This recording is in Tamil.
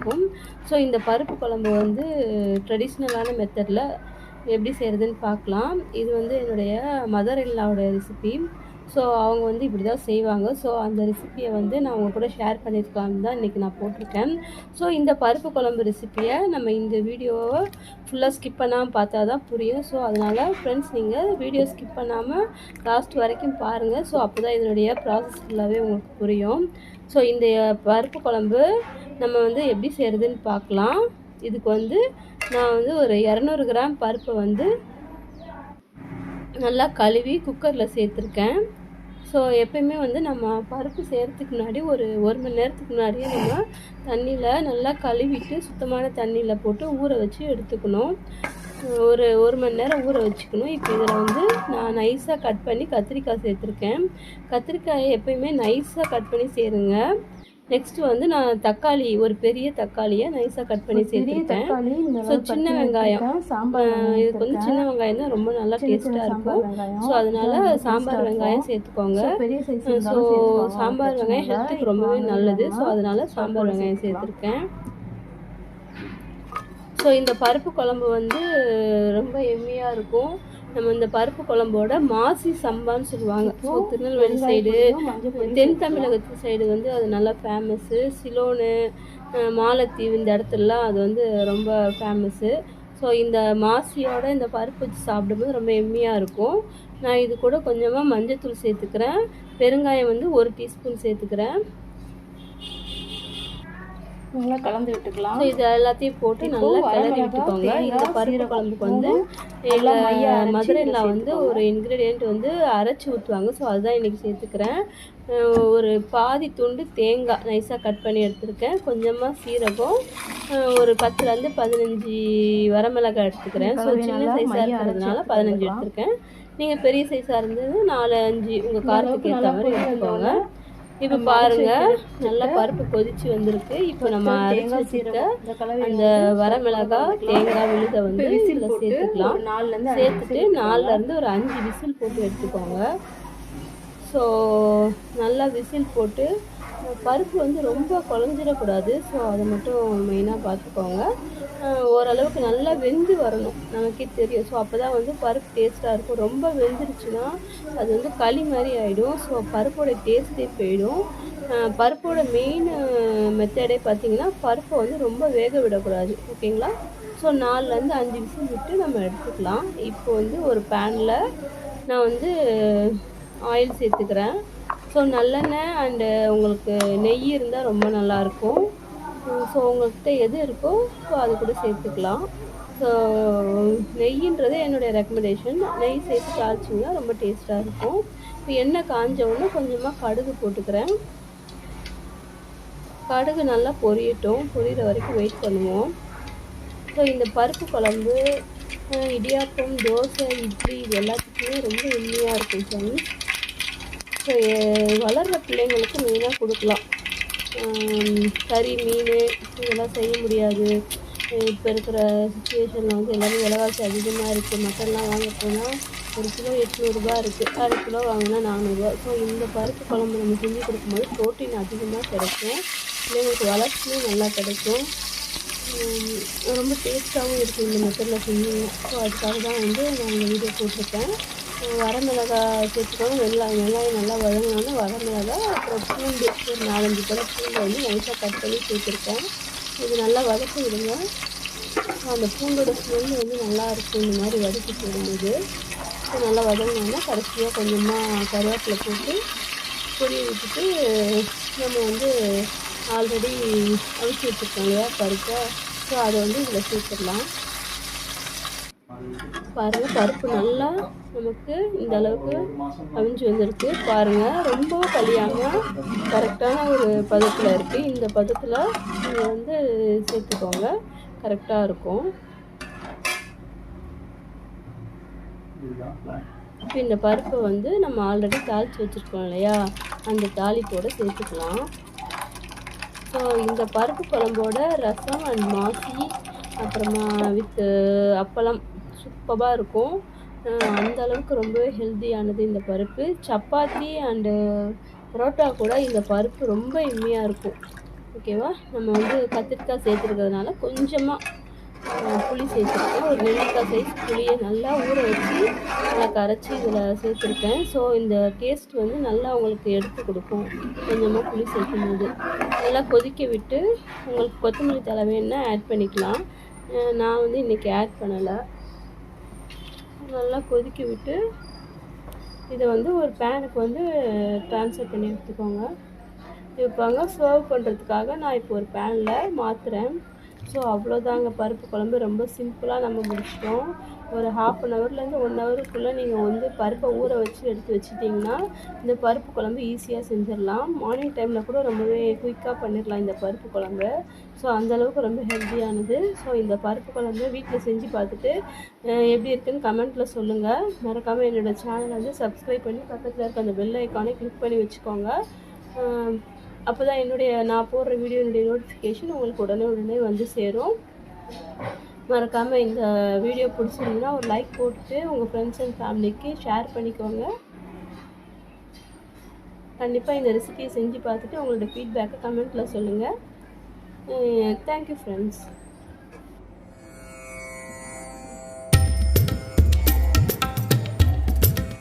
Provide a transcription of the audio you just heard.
இருக்கும். ஸோ இந்த பருப்பு குழம்பு வந்து ட்ரெடிஷ்னலான மெத்தடில் எப்படி செய்கிறதுன்னு பார்க்கலாம். இது வந்து என்னுடைய மதர் இல்லாவோட ரெசிபி ஸோ அவங்க வந்து இப்படி தான் செய்வாங்க. ஸோ அந்த ரெசிப்பியை வந்து நான் உங்கள் கூட ஷேர் பண்ணியிருக்கலாம்னு தான் இன்றைக்கி நான் போட்டிருக்கேன். ஸோ இந்த பருப்பு குழம்பு ரெசிப்பியை நம்ம இந்த வீடியோவை ஃபுல்லாக ஸ்கிப் பண்ணாமல் பார்த்தா தான் புரியும். ஸோ அதனால் ஃப்ரெண்ட்ஸ் நீங்கள் வீடியோ ஸ்கிப் பண்ணாமல் லாஸ்ட் வரைக்கும் பாருங்கள் ஸோ அப்போ தான் இதனுடைய ப்ராசஸ் ஃபுல்லாகவே உங்களுக்கு புரியும். ஸோ இந்த பருப்பு குழம்பு நம்ம வந்து எப்படி செய்கிறதுன்னு பார்க்கலாம். இதுக்கு வந்து நான் வந்து ஒரு இரநூறு கிராம் பருப்பை வந்து நல்லா கழுவி குக்கரில் சேர்த்துருக்கேன். ஸோ எப்பயுமே வந்து நம்ம பருப்பு செய்கிறதுக்கு முன்னாடி ஒரு ஒரு மணி நேரத்துக்கு முன்னாடியே நம்ம தண்ணியில் நல்லா கழுவிட்டு சுத்தமான தண்ணியில் போட்டு ஊற வச்சு எடுத்துக்கணும். ஒரு ஒரு மணி நேரம் ஊற வச்சுக்கணும். இப்போ இதில் வந்து நான் நைஸாக கட் பண்ணி கத்திரிக்காய் சேர்த்துருக்கேன். கத்திரிக்காயை எப்பயுமே நைஸாக கட் பண்ணி சேருங்க. நெக்ஸ்ட் வந்து நான் தக்காளி ஒரு பெரிய தக்காளியை நைஸாக கட் பண்ணி சேர்த்துருக்கேன் ஸோ சின்ன வெங்காயம். இதுக்கு வந்து சின்ன வெங்காயம் தான் ரொம்ப நல்லா டேஸ்ட்டாக இருக்கும். ஸோ அதனால சாம்பார் வெங்காயம் சேர்த்துக்கோங்க. ஸோ சாம்பார் வெங்காயம் ஹெல்த்துக்கு ரொம்பவே நல்லது. ஸோ அதனால சாம்பார் வெங்காயம் சேர்த்துருக்கேன். ஸோ இந்த பருப்பு குழம்பு வந்து ரொம்ப எம்மியாக இருக்கும். நம்ம இந்த பருப்பு குழம்போட மாசி சம்பான்னு சொல்லுவாங்க. ஸோ திருநெல்வேலி சைடு தென் தமிழகத்து சைடு வந்து அது நல்லா ஃபேமஸ்ஸு சிலோனு மாலத்தீவு இந்த இடத்துலலாம் அது வந்து ரொம்ப ஃபேமஸ்ஸு ஸோ இந்த மாசியோட இந்த பருப்பு வச்சு சாப்பிடும்போது ரொம்ப எம்மியாக இருக்கும். நான் இது கூட கொஞ்சமாக மஞ்சத்தூள் சேர்த்துக்கிறேன். பெருங்காயம் வந்து ஒரு டீஸ்பூன் சேர்த்துக்கிறேன். நல்லா கலந்து விட்டுக்கலாம். இது எல்லாத்தையும் போட்டு நல்லா கிளறி விட்டுக்கோங்க. இந்த பருப்பு குழம்புக்கு வந்து மதுரையில் வந்து ஒரு இன்க்ரீடியண்ட் வந்து அரைச்சி ஊற்றுவாங்க ஸோ அதுதான் இன்றைக்கி சேர்த்துக்கிறேன். ஒரு பாதி துண்டு தேங்காய் நைஸாக கட் பண்ணி எடுத்துருக்கேன். கொஞ்சமாக சீரகம் ஒரு பத்துலேருந்து பதினஞ்சு வரமிளகாய் எடுத்துக்கிறேன். ஸோ சின்ன சைஸாக இருக்கிறதுனால பதினஞ்சு எடுத்துருக்கேன். நீங்கள் பெரிய சைஸாக இருந்தது நாலு அஞ்சு உங்கள் காரத்துக்கு ஏற்ற மாதிரி எடுத்துக்கோங்க. இப்போ பாருங்க நல்லா பருப்பு கொதிச்சு வந்திருக்கு. இப்போ நம்ம அரைச்சி வச்சுருக்க அந்த வரமிளகாய் தேங்காய் விழுத வந்து இதில் சேர்த்துக்கலாம். சேர்த்துட்டு நாலுலேருந்து ஒரு அஞ்சு விசில் போட்டு எடுத்துக்கோங்க. ஸோ நல்லா விசில் போட்டு பருப்பு வந்து ரொம்ப குழஞ்சிடக்கூடாது. ஸோ அதை மட்டும் மெயினாக பார்த்துக்கோங்க. ஓரளவுக்கு நல்லா வெந்து வரணும். நமக்கே தெரியும். ஸோ அப்போ தான் வந்து பருப்பு டேஸ்ட்டாக இருக்கும். ரொம்ப வெந்துருச்சுன்னா அது வந்து களி மாதிரி ஆகிடும் ஸோ பருப்போட டேஸ்ட்டே போயிடும். பருப்போட மெயின் மெத்தடே பார்த்திங்கன்னா பருப்பை வந்து ரொம்ப வேக விடக்கூடாது. ஓகேங்களா ஸோ நாலுலேருந்து அஞ்சு விசில் விட்டு நம்ம எடுத்துக்கலாம். இப்போ வந்து ஒரு பேனில் நான் வந்து ஆயில் சேர்த்துக்கிறேன். ஸோ நல்லெண்ணெய் அண்டு உங்களுக்கு நெய் இருந்தால் ரொம்ப நல்லாயிருக்கும் ஸோ உங்கள்கிட்ட எது இருக்கோ ஸோ அது கூட சேர்த்துக்கலாம். ஸோ நெய்ன்றது என்னுடைய ரெக்கமெண்டேஷன் நெய் சேர்த்து தாளிச்சிங்கன்னா ரொம்ப டேஸ்ட்டாக இருக்கும். இப்போ எண்ணெய் காஞ்ச உடனே கொஞ்சமாக கடுகு போட்டுக்கிறேன். கடுகு நல்லா பொரியட்டும். பொரியிற வரைக்கும் வெயிட் பண்ணுவோம். ஸோ இந்த பருப்பு குழம்பு இடியாப்பம் தோசை இட்லி இது எல்லாத்துக்குமே ரொம்ப உண்மையாக இருக்கும் ஃப்ரெண்ட்ஸ் ஸோ வளர்கிற பிள்ளைங்களுக்கு மெயினாக கொடுக்கலாம். கறி மீன் இதெல்லாம் செய்ய முடியாது. இப்போ இருக்கிற சுச்சுவேஷனில் வந்து எல்லாமே விலைவாசி அதிகமாக இருக்குது மட்டன்லாம் வாங்க போனால் ஒரு கிலோ எட்நூறுபா இருக்குது அரை கிலோ வாங்கினா நானூறுரூவா ஸோ இந்த பருப்பு குழம்பு நம்ம செஞ்சு கொடுக்கும்போது ப்ரோட்டீன் அதிகமாக கிடைக்கும். பிள்ளைங்களுக்கு வளர்ச்சியும் நல்லா கிடைக்கும். ரொம்ப டேஸ்ட்டாகவும் இருக்குது இந்த மெத்தடில் செஞ்சீங்க ஸோ அதுக்காக தான் வந்து நான் இந்த வீடியோ போட்டிருக்கேன். வரமிளகாய் சேர்த்துக்கோங்க. வெங்காயம் வெங்காயம் நல்லா வதங்கினோன்னா வரமிளகாய் அப்புறம் பூண்டு ஒரு நாலஞ்சு கூட பூண்டை வந்து நைட்டாக கட் பண்ணி சேர்த்துருக்கேன். இது நல்லா வதக்கி விடுங்க. அந்த பூண்டோட ஸ்மெல் வந்து நல்லா இருக்கும். இந்த மாதிரி வதக்கி போடும்போது. ஸோ நல்லா வதங்கினோன்னா கடைசியாக கொஞ்சமாக கருவேப்பிலை போட்டு பொடி விட்டுட்டு நம்ம வந்து ஆல்ரெடி அவிச்சு வச்சுருக்கோம் இல்லையா? பருப்பை. ஸோ அதை வந்து இதில் சேர்த்துடலாம். பாருங்கள் பருப்பு நல்லா நமக்கு இந்த அளவுக்கு அவிஞ்சு வந்திருக்கு. பாருங்கள் ரொம்ப கழியாமல் கரெக்டான ஒரு பதத்தில் இருக்குது இந்த பதத்தில் நீங்கள் வந்து சேர்த்துக்கோங்க. கரெக்டாக இருக்கும். இப்போ இந்த பருப்பை வந்து நம்ம ஆல்ரெடி தாளித்து வச்சுருக்கோம் இல்லையா? அந்த தாளிப்போடு சேர்த்துக்கலாம். ஸோ இந்த பருப்பு குழம்போட ரசம் அண்ட் மாசி அப்புறமா வித்து அப்பளம் சூப்பராக இருக்கும். அந்த அளவுக்கு ரொம்பவே ஹெல்த்தியானது இந்த பருப்பு. சப்பாத்தி அண்டு பரோட்டா கூட இந்த பருப்பு ரொம்ப இம்மையாக இருக்கும். ஓகேவா நம்ம வந்து கத்திரிக்காய் சேர்த்துருக்கிறதுனால கொஞ்சமாக புளி சேர்த்துருக்கேன் ஒரு நெல்லிக்காய் சைஸ் புளியை நல்லா ஊற வச்சு நல்லா கரைச்சி இதில் சேர்த்துருக்கேன். ஸோ இந்த டேஸ்ட் வந்து நல்லா உங்களுக்கு எடுத்து கொடுக்கும். கொஞ்சமாக புளி சேர்க்கும் போது நல்லா கொதிக்க விட்டு உங்களுக்கு கொத்தமல்லி தழை வேணுன்னா ஆட் பண்ணிக்கலாம். நான் வந்து இன்றைக்கி ஆட் பண்ணலை. நல்லா கொதிக்க விட்டு இதை வந்து ஒரு பேனுக்கு வந்து ட்ரான்ஸ்ஃபர் பண்ணி எடுத்துக்கோங்க. வைப்பாங்க சர்வ் பண்ணுறதுக்காக நான் இப்போ ஒரு பேனில் மாற்றுறேன் ஸோ அவ்வளோதாங்க பருப்பு குழம்பு ரொம்ப சிம்பிளாக நம்ம முடிச்சிட்டோம். ஒரு ஹாஃப் அன் ஹவர்லேருந்து ஒன் ஹவருக்குள்ளே நீங்கள் வந்து பருப்பை ஊற வச்சு எடுத்து வச்சிட்டிங்கன்னா இந்த பருப்பு குழம்பு ஈஸியாக செஞ்சிடலாம். மார்னிங் டைமில் கூட ரொம்பவே குயிக்காக பண்ணிடலாம் இந்த பருப்பு குழம்பு. ஸோ அந்தளவுக்கு ரொம்ப ஹெல்த்தியானது ஸோ இந்த பருப்பு குழம்பு வீட்டில் செஞ்சு பார்த்துட்டு எப்படி இருக்குன்னு கமெண்ட்டில் சொல்லுங்கள் மறக்காமல் என்னோடய சேனலை வந்து சப்ஸ்கிரைப் பண்ணி பக்கத்தில் இருக்க அந்த பெல் ஐக்கானை கிளிக் பண்ணி வச்சுக்கோங்க. அப்போ தான் என்னுடைய நான் போடுற வீடியோனுடைய நோட்டிஃபிகேஷன் உங்களுக்கு உடனே உடனே வந்து சேரும். மறக்காமல் இந்த வீடியோ பிடிச்சிருந்தீங்கன்னா ஒரு லைக் போட்டு உங்கள் ஃப்ரெண்ட்ஸ் அண்ட் ஃபேமிலிக்கு ஷேர் பண்ணிக்கோங்க. கண்டிப்பாக இந்த ரெசிபியை செஞ்சு பார்த்துட்டு உங்களோட ஃபீட்பேக்கை கமெண்ட்டில் சொல்லுங்கள் தேங்க்யூ ஃப்ரெண்ட்ஸ்